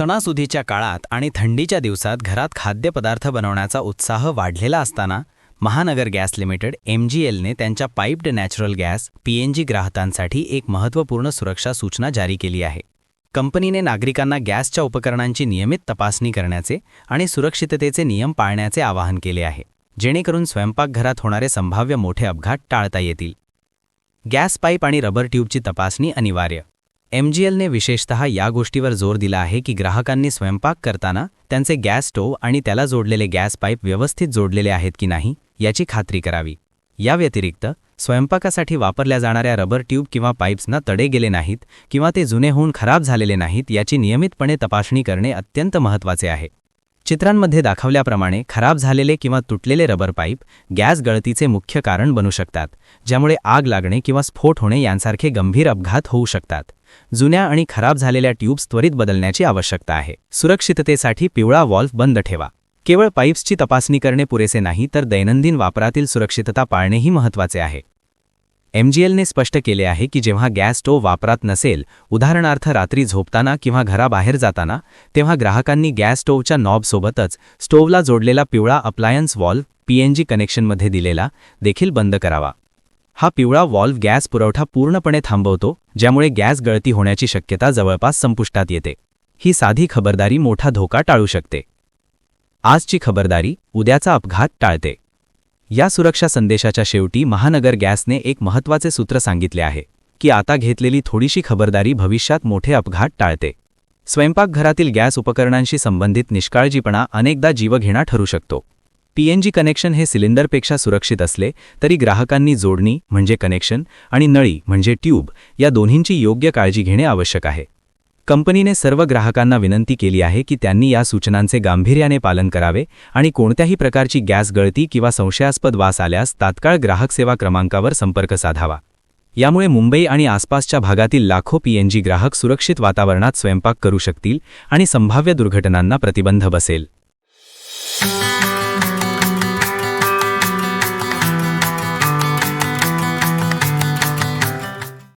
सणासुदीच्या काळात आणि थंडीच्या दिवसात घरात खाद्यपदार्थ बनवण्याचा उत्साह वाढलेला असताना Mahanagar gas limited M G एलने त्यांच्या piped natural gas P N G ग्राहकांसाठी एक महत्त्वपूर्ण सुरक्षा सूचना जारी केली आहे. कंपनीने नागरिकांना गॅसच्या उपकरणांची नियमित तपासणी करण्याचे आणि सुरक्षिततेचे नियम पाळण्याचे आवाहन केले आहे जेणेकरून स्वयंपाकघरात होणारे संभाव्य मोठे अपघात टाळता येतील. गॅस पाईप आणि रबर ट्यूबची तपासणी अनिवार्य एमजीएलने विशेषतः या गोष्टीवर जोर दिला आहे की ग्राहकांनी स्वयंपाक करताना त्यांचे गॅस स्टोव्ह आणि त्याला जोडलेले गॅस पाईप व्यवस्थित जोडलेले आहेत की नाही याची खात्री करावी. या व्यतिरिक्त स्वयंपाकासाठी वापरल्या जाणाऱ्या रबर ट्यूब किंवा पाईप्सना तडे गेले नाहीत किंवा ते जुने होऊन खराब झालेले नाहीत याची नियमितपणे तपासणी करणे अत्यंत महत्त्वाचे आहे. चित्रांमध्ये दाखवल्याप्रमाणे खराब झालेले किंवा तुटलेले रबर पाईप गॅस गळतीचे मुख्य कारण बनू शकतात ज्यामुळे आग लागणे किंवा स्फोट होणे यांसारखे गंभीर अपघात होऊ शकतात. जुन्या आणि खराब झालेल्या ट्यूब्स त्वरित बदलण्याची आवश्यकता आहे. सुरक्षिततेसाठी पिवळा वॉल्फ बंद ठेवा. केवळ पाईप्सची तपासणी करणे पुरेसे नाही तर दैनंदिन वापरातील सुरक्षितता पाळणेही महत्त्वाचे आहे. एमजीएलने स्पष्ट केले आहे की जेव्हा गॅस स्टोव्ह वापरात नसेल उदाहरणार्थ रात्री झोपताना किंवा घराबाहेर जाताना तेव्हा ग्राहकांनी गॅस स्टोव्हच्या नॉबसोबतच स्टोव्हला जोडलेला पिवळा अप्लायन्स वॉल्व पीएनजी कनेक्शनमध्ये दिलेला देखील बंद करावा. हा पिवळा वॉल्व गॅस पुरवठा पूर्णपणे थांबवतो ज्यामुळे गॅस गळती होण्याची शक्यता जवळपास संपुष्टात येते. ही साधी खबरदारी मोठा धोका टाळू शकते. आजची खबरदारी उद्याचा अपघात टाळते. या सुरक्षा संदेशाच्या शेवटी महानगर गॅसने एक महत्त्वाचे सूत्र सांगितले आहे की आता घेतलेली थोडीशी खबरदारी भविष्यात मोठे अपघात टाळते. स्वयंपाकघरातील गॅस उपकरणांशी संबंधित निष्काळजीपणा अनेकदा जीवघेणा ठरू शकतो. पीएनजी कनेक्शन हे सिलेंडरपेक्षा सुरक्षित असले तरी ग्राहकांनी जोडणी म्हणजे कनेक्शन आणि नळी म्हणजे ट्यूब या दोन्हींची योग्य काळजी घेणे आवश्यक आहे. कंपनीने सर्व ग्राहकांना विनंती केली आहे की त्यांनी या सूचनांचे गांभीर्याने पालन करावे आणि कोणत्याही प्रकारची गॅस गळती किंवा संशयास्पद वास आल्यास तात्काळ ग्राहक सेवा क्रमांकावर संपर्क साधावा. यामुळे मुंबई आणि आसपासच्या भागातील लाखो पीएनजी ग्राहक सुरक्षित वातावरणात स्वयंपाक करू शकतील आणि संभाव्य दुर्घटनांना प्रतिबंध बसेल.